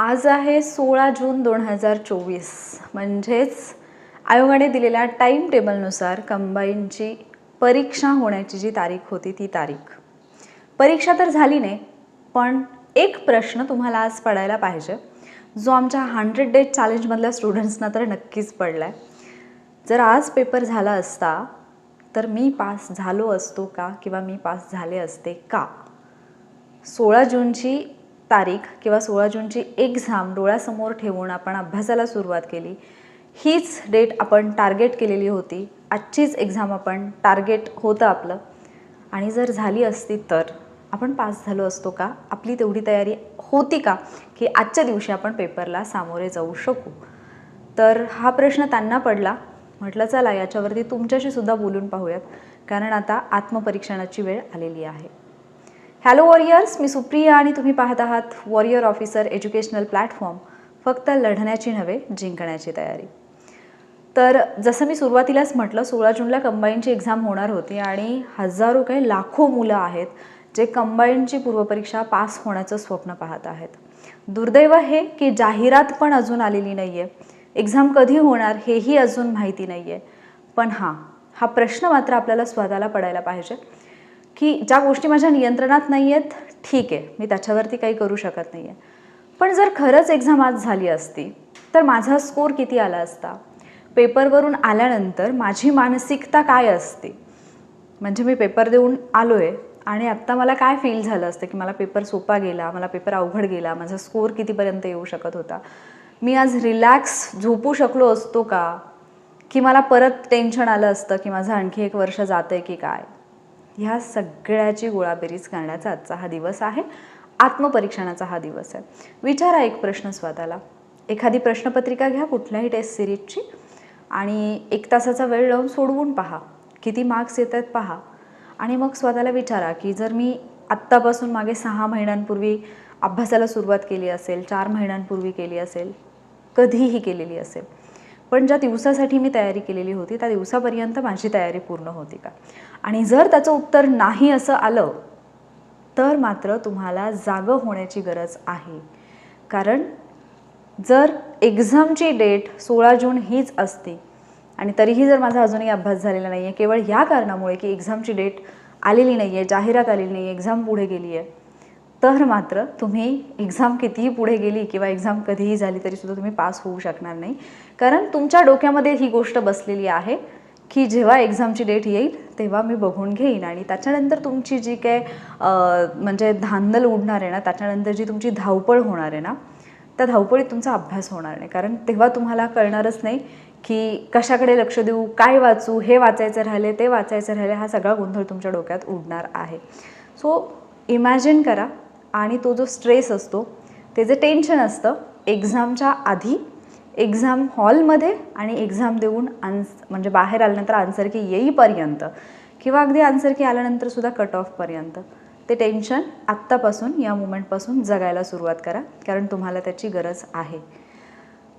आज आहे सोळा जून दोन हजार चोवीस. म्हणजेच आयोगाने दिलेल्या टाईम टेबलनुसार कंबाईनची परीक्षा होण्याची जी तारीख होती ती तारीख. परीक्षा तर झाली नाही पण एक प्रश्न तुम्हाला आज पडायला पाहिजे. जो आमच्या हंड्रेड डेज चॅलेंजमधल्या स्टुडंट्सना तर नक्कीच पडला आहे जर आज पेपर झाला असता तर मी पास झालो असतो का? किंवा मी पास झाले असते का? सोळा जूनची तारीख किंवा सोळा जूनची एक्झाम डोळ्यासमोर ठेवून आपण अभ्यासाला सुरुवात केली. हीच डेट आपण टार्गेट केलेली होती. आजचीच एक्झाम आपण टार्गेट होतं आपलं. आणि जर झाली असती तर आपण पास झालो असतो का? आपली तेवढी तयारी होती का? की आजच्या दिवशी आपण पेपरला सामोरे जाऊ शकू. तर हा प्रश्न त्यांना पडला. म्हटलं चला याच्यावरती तुमच्याशी सुद्धा बोलून पाहूयात. कारण आता आत्मपरीक्षणाची वेळ आलेली आहे. हॅलो वॉरियर्स मी सुप्रिया आणि तुम्ही पाहत आहात वॉरियर ऑफिसर एज्युकेशनल प्लॅटफॉर्म फक्त लढण्याची नव्हे जिंकण्याची तयारी. तर जसं मी सुरुवातीलाच म्हटलं सोळा जूनला कंबाईनची एक्झाम होणार होती आणि हजारो काही लाखो मुलं आहेत जे कंबाईनची पूर्वपरीक्षा पास होण्याचं स्वप्न पाहत आहेत. दुर्दैव हे की जाहिरात पण अजून आलेली नाही आहे एक्झाम कधी होणार हेही अजून माहिती नाही आहे पण हां हा प्रश्न मात्र आपल्याला स्वतःला पडायला पाहिजे. की ज्या गोष्टी माझ्या नियंत्रणात नाही आहेत ठीक आहे. मी त्याच्यावरती काही करू शकत नाही आहे पण जर खरंच एक्झाम आज झाली असती तर माझा स्कोर किती आला असता? पेपरवरून आल्यानंतर माझी मानसिकता काय असते? म्हणजे मी पेपर देऊन आलो आहे आणि आत्ता मला काय फील झालं असतं की मला पेपर सोपा गेला मला पेपर अवघड गेला माझा स्कोअर कितीपर्यंत येऊ शकत होता? मी आज रिलॅक्स झोपू शकलो असतो का? की मला परत टेन्शन आलं असतं की माझं आणखी एक वर्ष जातं आहे की काय? ह्या सगळ्याची गोळाबेरीज करण्याचा आजचा हा दिवस आहे. आत्मपरीक्षणाचा हा दिवस आहे. विचारा एक प्रश्न स्वतःला. एखादी प्रश्नपत्रिका घ्या कुठल्याही टेस्ट सिरीजची आणि एक तासाचा वेळ लावून सोडवून पहा. किती मार्क्स येत आहेत पहा. आणि मग स्वतःला विचारा की जर मी आत्तापासून मागे सहा महिन्यांपूर्वी अभ्यासाला सुरुवात केली असेल चार महिन्यांपूर्वी केली असेल कधीही केलेली असेल पण ज्या दिवसासाठी मी तयारी केलेली होती त्या दिवसापर्यंत माझी तयारी पूर्ण होती का? आणि जर त्याचं उत्तर नाही असं आलं तर मात्र तुम्हाला जागं होण्याची गरज आहे. कारण जर एक्झामची डेट सोळा जून हीच असते आणि तरीही जर माझा अजूनही अभ्यास झालेला नाही आहे केवळ ह्या कारणामुळे की एक्झामची डेट आलेली नाही आहे जाहिरात आलेली नाही आहे एक्झाम पुढे गेली आहे तर मात्र तुम्ही एक्झाम कितीही पुढे गेली किंवा एक्झाम कधीही झाली तरीसुद्धा तुम्ही पास होऊ शकणार नाही. कारण तुमच्या डोक्यामध्ये ही गोष्ट बसलेली आहे की जेव्हा एक्झामची डेट येईल तेव्हा मी बघून घेईन. आणि त्याच्यानंतर तुमची जी काय म्हणजे धांदल उडणार आहे ना त्याच्यानंतर जी तुमची धावपळ होणार आहे ना त्या धावपळीत तुमचा अभ्यास होणार नाही. कारण तेव्हा तुम्हाला कळणारच नाही की कशाकडे लक्ष देऊ काय वाचू हे वाचायचं राहिले ते वाचायचं राहिले हा सगळा गोंधळ तुमच्या डोक्यात उडणार आहे. सो इमॅजिन करा आणि तो जो स्ट्रेस असतो ते जे टेन्शन असतं. एक्झामच्या आधी एक्झाम हॉलमध्ये आणि एक्झाम देऊन आन्स म्हणजे बाहेर आल्यानंतर आन्सर की येईपर्यंत किंवा अगदी आन्सर की आल्यानंतर सुद्धा कट ऑफपर्यंत ते टेन्शन आत्तापासून या मुमेंटपासून जगायला सुरुवात करा कारण तुम्हाला त्याची गरज आहे.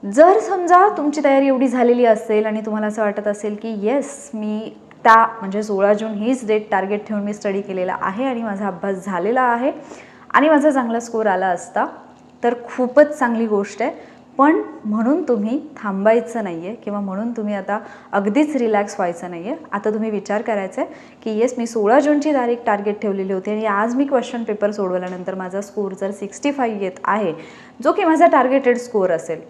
जर समजा तुमची तयारी एवढी झालेली असेल आणि तुम्हाला असं वाटत असेल की येस मी त्या म्हणजे सोळा जून हीच डेट टार्गेट ठेवून मी स्टडी केलेला आहे आणि माझा अभ्यास झालेला आहे. आणि माझा चांगला स्कोर आला असता तर खूपच चांगली गोष्ट आहे. पण म्हणून तुम्ही थांबायचं नाही आहे किंवा म्हणून तुम्ही आता अगदीच रिलॅक्स व्हायचं नाही आहे आता तुम्ही विचार करायचा आहे की येस मी सोळा जूनची तारीख टार्गेट ठेवलेली होती आणि आज मी क्वेश्चन पेपर सोडवल्यानंतर माझा स्कोर जर सिक्स्टी फाईव्ह येत आहे जो की माझा टार्गेटेड स्कोर असेल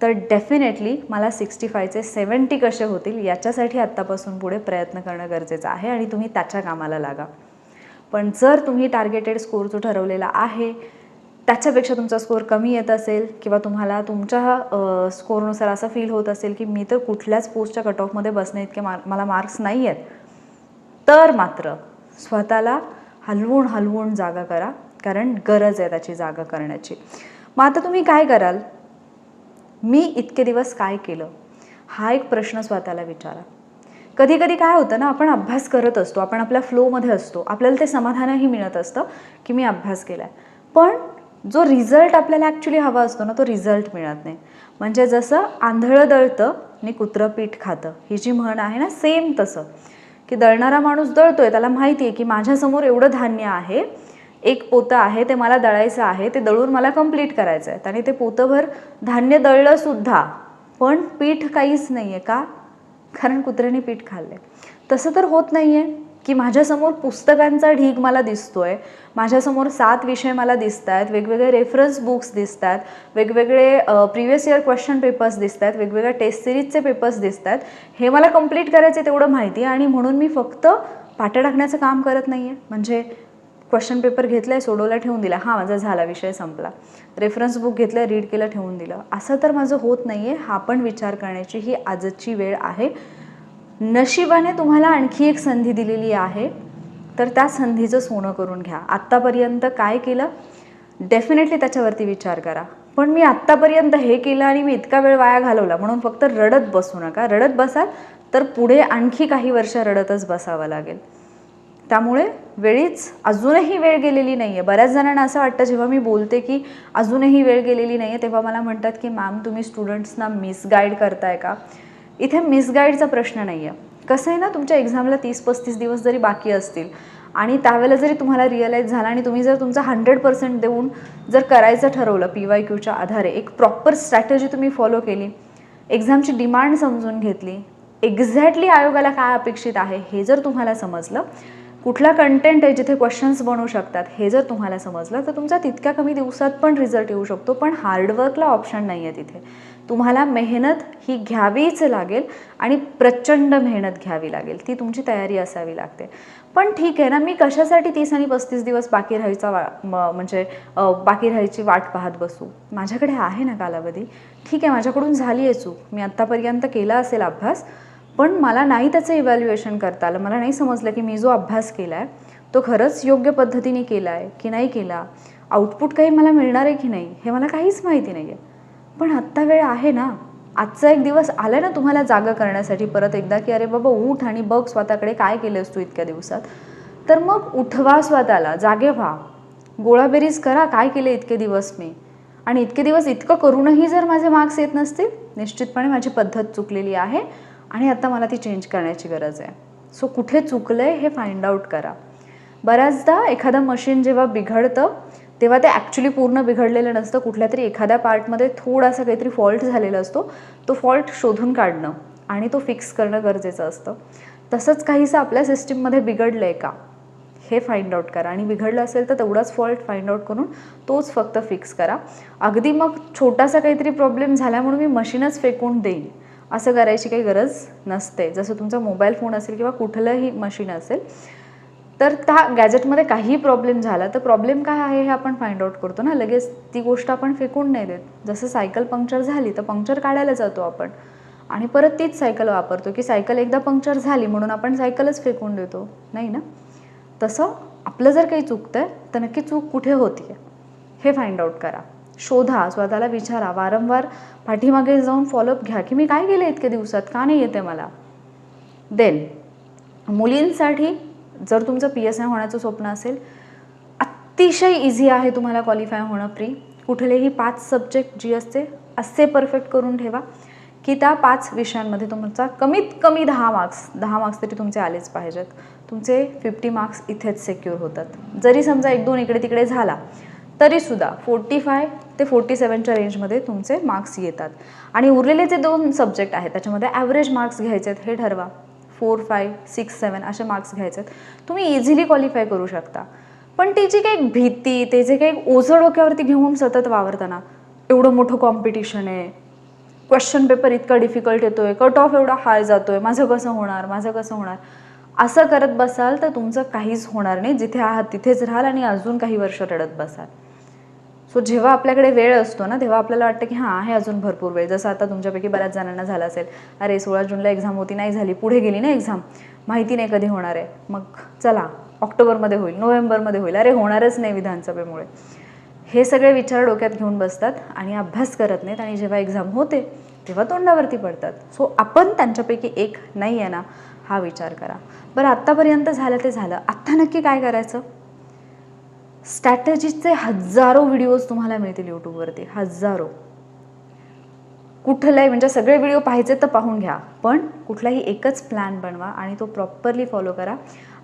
तर डेफिनेटली मला सिक्स्टी फायचे सेवन्टी कसे होतील याच्यासाठी आत्तापासून पुढे प्रयत्न करणं गरजेचं आहे आणि तुम्ही त्याच्या कामाला लागा. पण जर तुम्ही टार्गेटेड स्कोर जो ठरवलेला आहे त्याच्यापेक्षा तुमचा स्कोर कमी येत असेल किंवा तुम्हाला तुमच्या स्कोरनुसार असं फील होत असेल की मी तर कुठल्याच पोस्टच्या कट ऑफमध्ये बसणे इतके मार मला मार्क्स नाही आहेत तर मात्र स्वतःला हलवून हलवून जागा करा कारण गरज आहे त्याची जागा करण्याची. मग आता तुम्ही काय कराल? मी इतके दिवस काय केलं? हा एक प्रश्न स्वतःला विचारा. कधी कधी काय होतं ना आपण अभ्यास करत असतो आपण आपल्या फ्लोमध्ये असतो आपल्याला ते समाधानही मिळत असतं की मी अभ्यास केला आहे पण जो रिझल्ट आपल्याला ॲक्च्युली हवा असतो ना तो रिझल्ट मिळत नाही. म्हणजे जसं आंधळं दळतं आणि कुत्रं पीठ खातं ही जी म्हण आहे ना सेम तसं. की दळणारा माणूस दळतोय त्याला माहिती आहे की माझ्यासमोर एवढं धान्य आहे एक पोतं आहे ते मला दळायचं आहे ते दळून मला कंप्लीट करायचं आहे आणि ते पोतंभर धान्य दळलंसुद्धा पण पीठ काहीच नाही आहे का? कारण कुत्र्याने पीठ खाल्ले तसं तर होत नाही आहे की माझ्यासमोर पुस्तकांचा ढीग मला दिसतो आहे माझ्यासमोर सात विषय मला दिसत आहेत वेगवेगळे रेफरन्स बुक्स दिसत आहेत वेगवेगळे प्रिव्हियस इयर क्वेश्चन पेपर्स दिसत आहेत वेगवेगळ्या टेस्ट सिरीजचे पेपर्स दिसत आहेत हे मला कंप्लीट करायचे तेवढं माहिती आहे आणि म्हणून मी फक्त पाट्या टाकण्याचं काम करत नाही आहे म्हणजे क्वेश्चन पेपर घेतलाय सोडवला ठेवून दिला हा माझा झाला विषय संपला. रेफरन्स बुक घेतलं रीड केलं ठेवून दिलं. असं तर माझं होत नाही आहे हा पण विचार करण्याची ही आजची वेळ आहे. नशिबाने तुम्हाला आणखी एक संधी दिलेली आहे. तर त्या संधीचं सोनं करून घ्या. आत्तापर्यंत काय केलं? डेफिनेटली त्याच्यावरती विचार करा. पण मी आत्तापर्यंत हे केलं आणि मी इतका वेळ वाया घालवला. म्हणून फक्त रडत बसू नका. रडत बसाल तर पुढे आणखी काही वर्ष रडतच बसावं लागेल. त्यामुळे वेळीच अजूनही वेळ गेलेली नाही आहे बऱ्याच जणांना असं वाटतं जेव्हा मी बोलते की अजूनही वेळ गेलेली नाही आहे तेव्हा मला म्हणतात की मॅम तुम्ही स्टुडंट्सना मिसगाईड करताय का? इथे मिसगाईडचा प्रश्न नाही आहे कसं आहे ना तुमच्या एक्झामला तीस पस्तीस दिवस जरी बाकी असतील आणि त्यावेळेला जरी तुम्हाला रिअलाईज झाला आणि तुम्ही जर तुमचा हंड्रेड पर्सेंट देऊन जर करायचं ठरवलं पी वाय क्यूच्या आधारे एक प्रॉपर स्ट्रॅटजी तुम्ही फॉलो केली एक्झामची डिमांड समजून घेतली एक्झॅक्टली आयोगाला काय अपेक्षित आहे हे जर तुम्हाला समजलं कुठला कंटेंट आहे जिथे क्वेश्चन्स बनू शकतात? हे जर तुम्हाला समजलं तर तुमचा तितक्या कमी दिवसात पण रिझल्ट येऊ शकतो पण हार्डवर्कला ऑप्शन नाही आहे तिथे. तुम्हाला मेहनत ही घ्यावीच लागेल आणि प्रचंड मेहनत घ्यावी लागेल. ती तुमची तयारी असावी लागते. पण ठीक आहे ना मी कशासाठी तीस आणि पस्तीस दिवस बाकी राहायचा वा म्हणजे बाकी राहायची वाट पाहत बसू? माझ्याकडे आहे ना कालावधी. ठीक आहे माझ्याकडून झाली आहे चूक. मी आत्तापर्यंत केला असेल अभ्यास पण मला नाही त्याचं इव्हॅल्युएशन करता आलं. मला नाही समजलं की मी जो अभ्यास केला आहे तो खरंच योग्य पद्धतीने केला आहे की नाही केला? आउटपुट काही मला मिळणार आहे की नाही हे मला काहीच माहिती नाही आहे पण आत्ता वेळ आहे ना. आजचा एक दिवस आला ना तुम्हाला जागा करण्यासाठी परत एकदा की अरे बाबा उठ आणि बघ स्वतःकडे काय केलंस तू इतक्या दिवसात. तर मग उठवा स्वतःला जागे व्हा. गोळाबेरीज करा काय केलं इतके दिवस मी? आणि इतके दिवस इतकं करूनही जर माझे मार्क्स येत नसतील निश्चितपणे माझी पद्धत चुकलेली आहे. आणि आता मला ती चेंज करण्याची गरज आहे. सो कुठे चुकलं आहे हे फाइंड आउट करा. बऱ्याचदा एखादं मशीन जेव्हा बिघडतं तेव्हा ते ॲक्च्युली पूर्ण बिघडलेलं नसतं. कुठल्या तरी एखाद्या पार्टमध्ये थोडासा काहीतरी फॉल्ट झालेला असतो. तो फॉल्ट शोधून काढणं आणि तो फिक्स करणं गरजेचं असतं. तसंच काहीसं आपल्या सिस्टीममध्ये बिघडलं आहे का हे फाइंड आउट करा. आणि बिघडलं असेल तर तेवढाच फॉल्ट फाइंड आउट करून तोच फक्त फिक्स करा. अगदी मग छोटासा काहीतरी प्रॉब्लेम झाला म्हणून मी मशीनच फेकून देईन. असं करायची काही गरज नसते. जसं तुमचा मोबाईल फोन असेल किंवा कुठलंही मशीन असेल तर त्या गॅजेटमध्ये काही प्रॉब्लेम झाला तर प्रॉब्लेम काय आहे हे आपण फाइंड आउट करतो ना. लगेच ती गोष्ट आपण फेकून नाही देत. जसं सायकल पंक्चर झाली तर पंक्चर काढायला जातो आपण. आणि परत तीच सायकल वापरतो की सायकल एकदा पंक्चर झाली म्हणून आपण सायकलच फेकून देतो. नाही ना? तसं आपलं जर काही चुकतं आहे तर नक्की चूक कुठे होती हे फाइंड आउट करा. शोधा. स्वतःला विचारा. वारंवार पाठीमागे जाऊन फॉलोअप घ्या. की मी काय केलं इतक्या दिवसात? का नाही येते मला? देन मुलींसाठी जर तुमचं पी एस आय होण्याचं स्वप्न असेल अतिशय इझी आहे तुम्हाला क्वालिफाय होणं प्री कुठलेही पाच सब्जेक्ट जी असते असे परफेक्ट करून ठेवा की त्या पाच विषयांमध्ये तुमचा कमीत कमी दहा मार्क्स दहा मार्क्स तरी तुमचे आलेच पाहिजेत. तुमचे फिफ्टी मार्क्स इथेच सेक्युअर होतात. जरी समजा एक दोन इकडे तिकडे झाला तरीसुद्धा फोर्टी फाय ते फोर्टी सेवनच्या रेंजमध्ये तुमचे मार्क्स येतात. आणि उरलेले जे दोन सब्जेक्ट आहेत त्याच्यामध्ये ॲव्हरेज मार्क्स घ्यायचे आहेत हे ठरवा. फोर फाय सिक्स सेवन असे मार्क्स घ्यायचे आहेत. तुम्ही इझिली क्वालिफाय करू शकता. पण ती जी काही भीती ते जे काही ओझं डोक्यावरती घेऊन सतत वावरताना एवढं मोठं कॉम्पिटिशन आहे क्वेश्चन पेपर इतका डिफिकल्ट येतो आहे कट ऑफ एवढा हाय जातो आहे माझं कसं होणार माझं कसं होणार? असं करत बसाल तर तुमचं काहीच होणार नाही. जिथे आहात तिथेच राहाल आणि अजून काही वर्ष रडत बसाल. सो जेव्हा आपल्याकडे वेळ असतो ना तेव्हा आपल्याला वाटतं की हां आहे अजून भरपूर वेळ. जसं आता तुमच्यापैकी बऱ्याच जणांना झालं असेल अरे सोळा जूनला एक्झाम होती नाही झाली पुढे गेली ना एक्झाम माहिती नाही कधी होणार आहे. मग चला ऑक्टोबरमध्ये होईल नोव्हेंबरमध्ये होईल. अरे होणारच नाही विधानसभेमुळे. हे सगळे विचार डोक्यात घेऊन बसतात आणि अभ्यास करत नाहीत आणि जेव्हा एक्झाम होते तेव्हा तोंडावरती पडतात. सो आपण त्यांच्यापैकी एक नाही आहे ना हा विचार करा. बरं आत्तापर्यंत झालं ते झालं. आत्ता नक्की काय करायचं? स्ट्रॅटजीचे हजारो व्हिडिओज तुम्हाला मिळतील यूट्यूबवरती हजारो. कुठलाही म्हणजे सगळे व्हिडिओ पाहायचे तर पाहून घ्या पण कुठलाही एकच प्लॅन बनवा आणि तो प्रॉपरली फॉलो करा.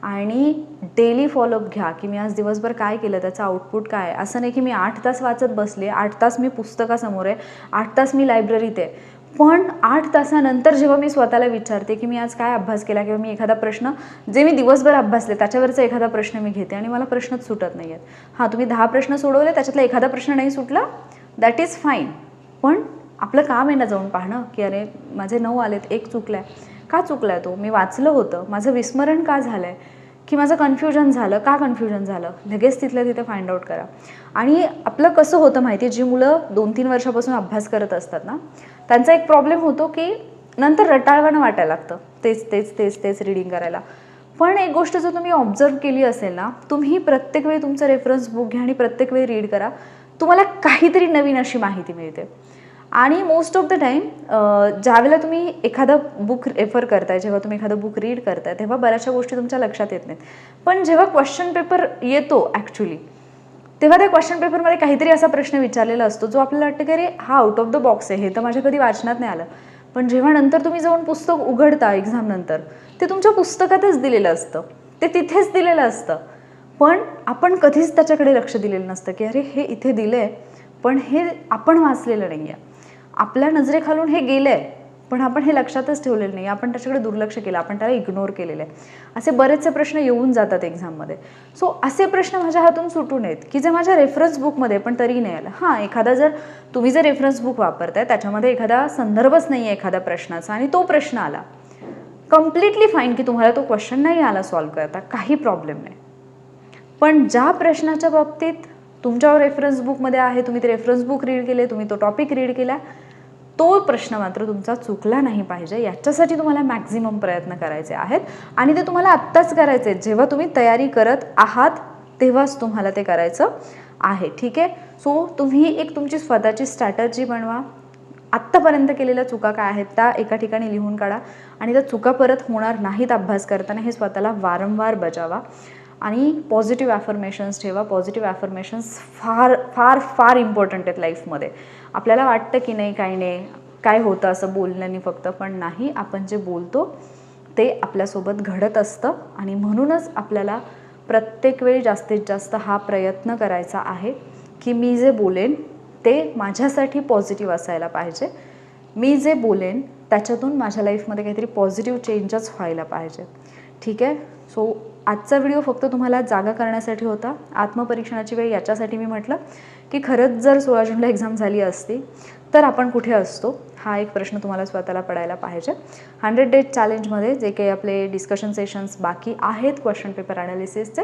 आणि डेली फॉलोअप घ्या की मी आज दिवसभर काय केलं त्याचं आउटपुट काय? असं नाही की मी आठ तास वाचत बसले आठ तास मी पुस्तकासमोर आहे आठ तास मी लायब्ररीत आहे. पण आठ तासानंतर जेव्हा मी स्वतःला विचारते की मी आज काय अभ्यास केला किंवा मी एखादा प्रश्न जे मी दिवसभर अभ्यासले त्याच्यावरचा एखादा प्रश्न मी घेते आणि मला प्रश्नच सुटत नाही आहेत. हां तुम्ही दहा प्रश्न सोडवले त्याच्यातला एखादा प्रश्न नाही सुटला दॅट इज फाईन पण आपलं काम आहे ना जाऊन पाहणं की अरे माझे नऊ आलेत एक चुकला आहे का चुकला आहे तो? मी वाचलं होतं. माझं विस्मरण का झालं आहे की माझं कन्फ्युजन झालं? का कन्फ्युजन झालं? लगेच तिथल्या तिथे फाइंड आउट करा. आणि आपलं कसं होतं माहिती आहे जी मुलं दोन तीन वर्षापासून अभ्यास करत असतात ना त्यांचा एक प्रॉब्लेम होतो की नंतर रटाळवाणं वाटायला लागतं. तेच तेच तेच तेच रिडिंग करायला. पण एक गोष्ट जर तुम्ही ऑब्झर्व केली असेल ना तुम्ही प्रत्येक वेळी तुमचं रेफरन्स बुक घ्या आणि प्रत्येक वेळी रीड करा. तुम्हाला काहीतरी नवीन अशी माहिती मिळते. आणि मोस्ट ऑफ द टाईम ज्यावेळेला तुम्ही एखादं बुक रेफर करताय जेव्हा तुम्ही एखादं बुक रीड करताय तेव्हा बऱ्याचशा गोष्टी तुमच्या लक्षात येत नाहीत. पण जेव्हा क्वेश्चन पेपर येतो ॲक्च्युली तेव्हा त्या क्वेश्चन पेपरमध्ये काहीतरी असा प्रश्न विचारलेला असतो जो आपल्याला वाटतं की अरे हा आउट ऑफ द बॉक्स आहे हे तर माझ्या कधी वाचनात नाही आलं. पण जेव्हा नंतर तुम्ही जाऊन पुस्तक उघडता एक्झाम नंतर ते तुमच्या पुस्तकातच दिलेलं असतं. ते तिथेच दिलेलं असतं. पण आपण कधीच त्याच्याकडे लक्ष दिलेलं नसतं की अरे हे इथे दिलं आहे पण हे आपण वाचलेलं नाही आहे आपल्या नजरेखालून हे गेलं आहे पण आपण हे लक्षातच ठेवलेलं नाही. आपण त्याच्याकडे दुर्लक्ष केलं आपण त्याला इग्नोर केलेलं आहे. असे बरेचसे प्रश्न येऊन जातात एक्झाममध्ये सो असे प्रश्न माझ्या हातून सुटू नयेत की जे माझ्या रेफरन्स बुकमध्ये पण तरी नाही आलं. हां एखादा जर तुम्ही जर रेफरन्स बुक वापरताय त्याच्यामध्ये एखादा संदर्भच नाही आहे एखाद्या प्रश्नाचा आणि तो प्रश्न आला. कम्प्लिटली फाईन की तुम्हाला तो क्वेश्चन नाही आला सॉल्व्ह करता. काही प्रॉब्लेम नाही. पण ज्या प्रश्नाच्या बाबतीत तुमच्या रेफरन्स बुकमध्ये आहे तुम्ही ते रेफरन्स बुक रीड केले तुम्ही तो टॉपिक रीड केला तो प्रश्न मात्र तुमचा चुकला नाही पाहिजे. याच्यासाठी तुम्हाला मॅक्झिमम प्रयत्न करायचे आहेत. आणि ते तुम्हाला आत्ताच करायचे आहेत. जेव्हा तुम्ही तयारी करत आहात तेव्हाच तुम्हाला ते करायचं आहे. ठीक आहे? सो तुम्ही एक तुमची स्वतःची स्ट्रॅटर्जी बनवा. आत्तापर्यंत केलेल्या चुका काय आहेत त्या एका ठिकाणी लिहून काढा. आणि त्या चुका परत होणार नाहीत अभ्यास करताना हे स्वतःला वारंवार बजावा. आणि पॉझिटिव्ह ॲफर्मेशन्स ठेवा. पॉझिटिव्ह ॲफर्मेशन्स फार फार फार इम्पॉर्टंट आहेत लाईफमध्ये आपल्याला वाटतं की नाही काही नाही काय होतं असं बोलण्याने फक्त पण नाही. आपण जे बोलतो ते आपल्यासोबत घडत असतं. आणि म्हणूनच आपल्याला प्रत्येक वेळी जास्तीत जास्त हा प्रयत्न करायचा आहे की मी जे बोलेन ते माझ्यासाठी पॉझिटिव्ह असायला पाहिजे. मी जे बोलेन त्याच्यातून माझ्या लाईफमध्ये काहीतरी पॉझिटिव्ह चेंजच व्हायला पाहिजे. ठीक आहे? सो आजचा व्हिडिओ फक्त तुम्हाला जागा करण्यासाठी होता. आत्मपरीक्षणाची वेळ याच्यासाठी मी म्हटलं की खरंच जर सोळा जूनला एक्झाम झाली असती तर आपण कुठे असतो? हा एक प्रश्न तुम्हाला स्वतःला पडायला पाहिजे. हंड्रेड डेज चॅलेंजमध्ये जे काही आपले डिस्कशन सेशन्स बाकी आहेत क्वेश्चन पेपर ॲनालिसिसचे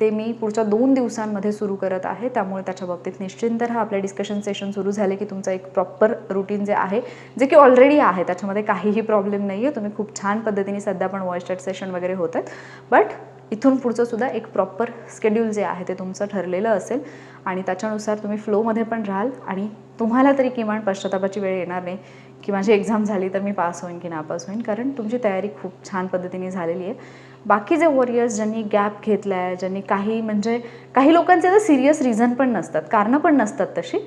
ते मी पुढच्या दोन दिवसांमध्ये सुरू करत आहे. त्यामुळे त्याच्या बाबतीत निश्चिंत हा आपले डिस्कशन सेशन सुरू झाले की तुमचं एक प्रॉपर रुटीन जे आहे जे की ऑलरेडी आहे. त्याच्यामध्ये काहीही प्रॉब्लेम नाही आहे तुम्ही खूप छान पद्धतीने सध्या पण वॉइस चॅट सेशन वगैरे होत आहेत बट इथून पुढचं सुद्धा एक प्रॉपर स्केड्यूल जे आहे ते तुमचं ठरलेलं असेल. आणि त्याच्यानुसार तुम्ही फ्लोमध्ये पण राहाल आणि तुम्हाला तरी किमान पश्चातापाची वेळ येणार नाही की माझी एक्झाम झाली तर मी पास होईन की नापास होईन. कारण तुमची तयारी खूप छान पद्धतीने झालेली आहे. बाकी जे वॉरियर्स ज्यांनी गॅप घेतला आहे ज्यांनी काही म्हणजे काही लोकांचे तर सिरियस रिझन पण नसतात कारणं पण नसतात तशी.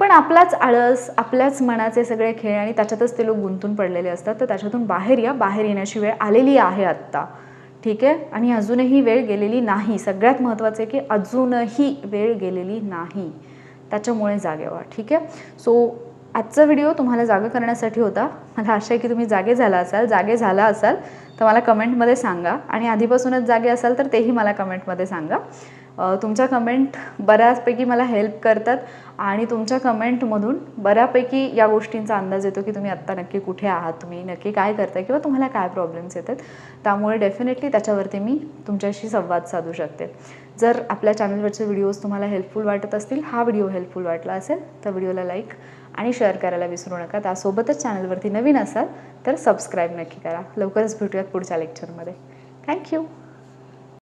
पण आपलाच आळस आपल्याच मनाचे सगळे खेळ आणि त्याच्यातच ते लोक गुंतून पडलेले असतात. तर त्याच्यातून बाहेर या बाहेर येण्याची वेळ आलेली आहे आत्ता. ठीक आहे? आणि अजूनही वेळ गेलेली नाही. सगळ्यात महत्त्वाचं आहे की अजूनही वेळ गेलेली नाही. त्याच्यामुळे जागे व्हा ठीक आहे? सो आजचा व्हिडिओ तुम्हाला जागा करण्यासाठी होता. मला आशा आहे की तुम्ही जागे झाला असाल जागे झाला असाल. तर मला कमेंटमध्ये सांगा. आणि आधीपासूनच जागे असाल तर तेही मला कमेंटमध्ये सांगा. तुमच्या कमेंट बऱ्याचपैकी मला हेल्प करतात आणि तुमच्या कमेंटमधून बऱ्यापैकी या गोष्टींचा अंदाज येतो की तुम्ही आत्ता नक्की कुठे आहात तुम्ही नक्की काय करताय किंवा तुम्हाला काय प्रॉब्लेम्स येतात. त्यामुळे डेफिनेटली त्याच्यावरती मी तुमच्याशी संवाद साधू शकते. जर आपल्या चॅनलवरचे व्हिडिओज तुम्हाला हेल्पफुल वाटत असतील हा व्हिडिओ हेल्पफुल वाटला असेल तर व्हिडिओला लाईक आणि शेअर करायला विसरू नका. त्यासोबतच चॅनलवरती नवीन असाल तर सबस्क्राईब नक्की करा. लवकरच भेटूयात पुढच्या लेक्चरमध्ये थँक्यू